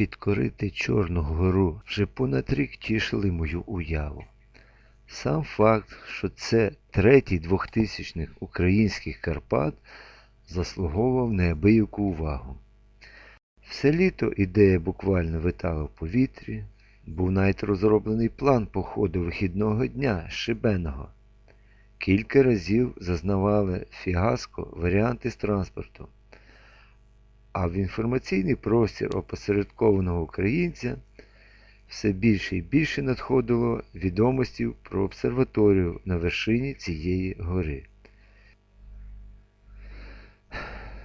Підкорити Чорну гору вже понад рік тішили мою уяву. Сам факт, що це третій двохтисячних українських Карпат, заслуговував неабияку увагу. Все літо ідея буквально витала в повітрі, був навіть розроблений план походу вихідного дня Шибеного. Кілька разів зазнавали фіаско варіанти з транспорту. А в інформаційний простір опосередкованого українця все більше і більше надходило відомостей про обсерваторію на вершині цієї гори.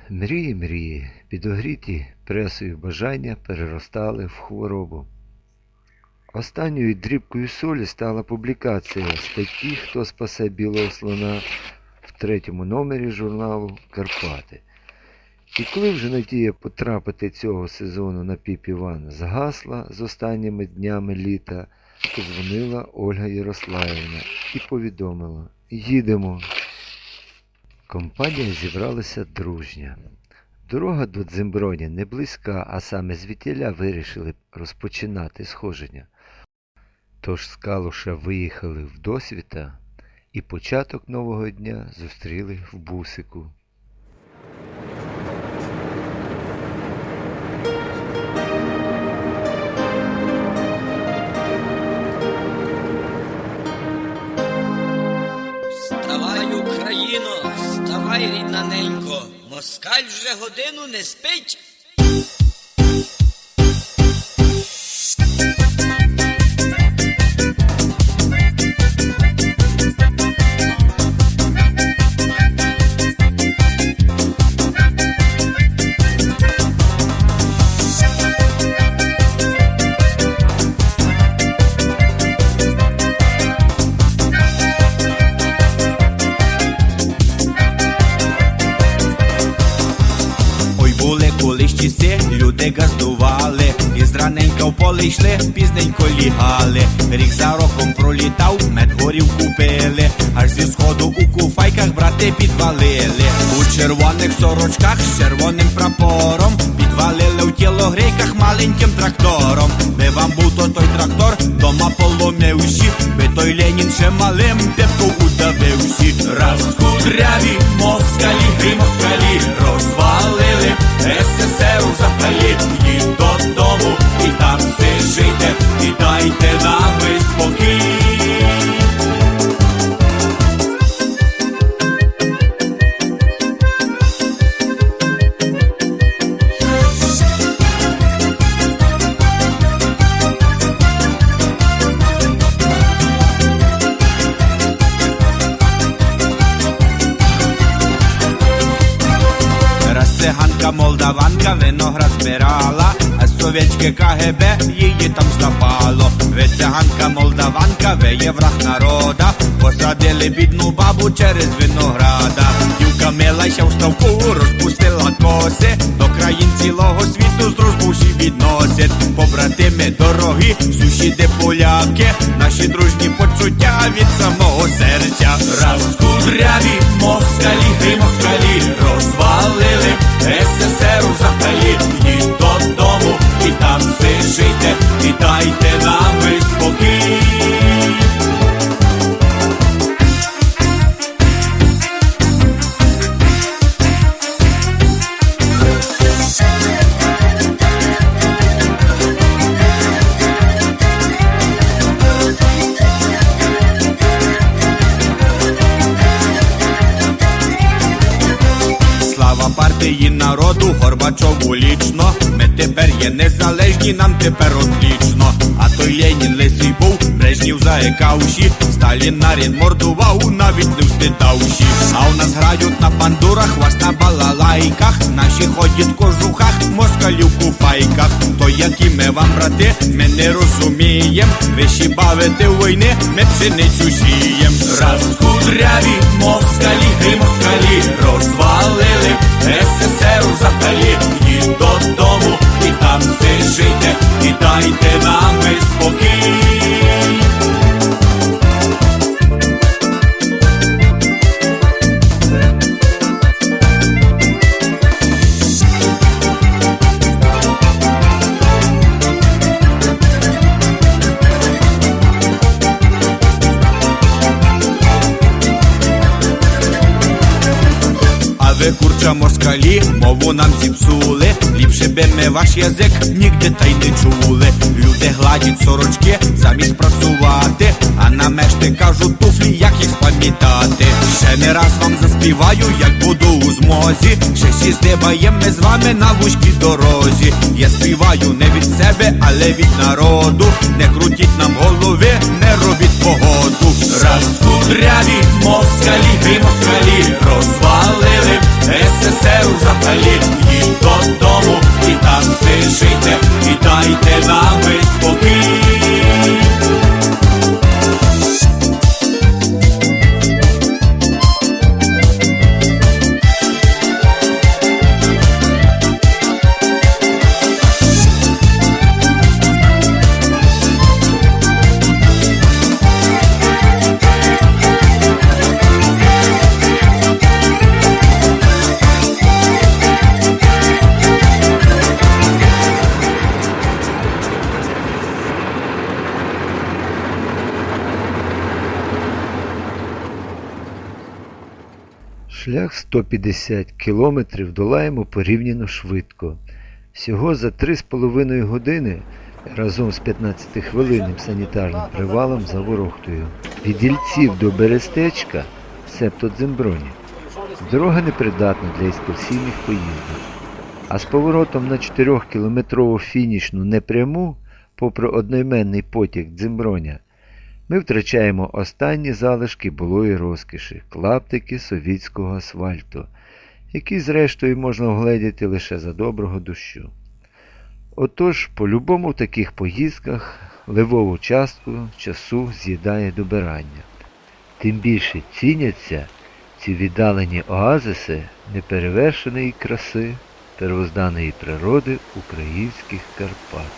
Мрії, мрії, підогріті пресою бажання переростали в хворобу. Останньою дрібкою солі стала публікація статті Хто спасе білого слона в третьому номері журналу Карпати. І коли вже надія потрапити цього сезону на піп Івана згасла з останніми днями літа, подзвонила Ольга Ярославівна і повідомила Їдемо. Компанія зібралася дружня. Дорога до Дземброні не близька, а саме звідтіля вирішили розпочинати сходження. Тож з Калуша виїхали в досвіта і початок нового дня зустріли в бусику. Москаль вже годину не спить. В поле йшли, пізненько лігали. Рік за роком пролітав, медгорів купили, аж зі сходу у куфайках брати підвалили. У червоних сорочках з червоним прапором підвалили в тіло грейках маленьким трактором. Би вам був то той трактор, дома поломивші, би той Ленін ще малим тепку удавивші. Раз кудряві циганка молдаванка виноград збирала, а совєтське КГБ її там здапало. Ви циганка молдаванка, ви є враг народа, посадили бідну бабу через винограда. Дівка милася в ставку, розпустила коси, до країн цілого світу з дружбуші відносять. Побратими дорогі, сусіди поляки, наші дружні почуття від самого серця. Раз кудряві москалі, гри москалі розвалили СССР взагалі. Їдь Горбачову лічно. Ми тепер є незалежні, нам тепер отлічно. А той Ленін лисий був, Брежнів заекавші, Сталін нарід мордував, навіть не встидавші. А у нас грають на пандурах, вас на балалайках. Наші ходять в кожухах, москалів куфайках. То які ми вам, брати, ми не розумієм. Ви ще бавите війни, ми пшеницю сієм. Раз кудряві москалі, гри москалі розвалили СССР взагалі. do domu i tam se žite i dajte nam spokoj ви курча москалі, мову нам зіпсули. Ліпше би ми ваш язик нігде та й не чули. Люди гладять сорочки замість прасувати, а на мешти кажуть туфлі, як їх спам'ятати. Ще не раз вам заспіваю, як буду у змозі. Ще сі здибаєм ми з вами на вузькій дорозі. Я співаю не від себе, але від народу. Не крутіть нам голови, погоду. Раз кудряві москалі, і москалі розвалили СССР взагалі. Їдь додому і там все і дайте нам Шлях 150 кілометрів долаємо порівняно швидко. Всього за 3,5 години разом з 15-хвилинним санітарним привалом за Ворохтою. Від Ільців до Берестечка, себто Дземброні, дорога непридатна для екскурсійних поїздок. А з поворотом на 4-кілометрову фінішну непряму, попри одноіменний потік Дземброня, ми втрачаємо останні залишки былої розкіші, клаптики совітського асфальту, які зрештою можна огледіти лише за доброго дощу. Отож, по-любому в таких поїздках ливову частку часу з'їдає добирання. Тим більше ціняться ці віддалені оазиси неперевершеної краси первозданої природи українських Карпат.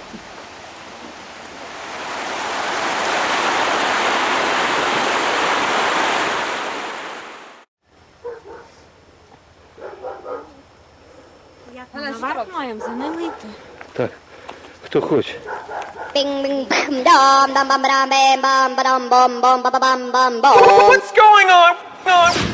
Наверх маємо за ними йти. Так, хто хоче. Bing bing bam dum dum bum bum bam bum ba dum bum bum ba ba bum bum bum. What's going on? on?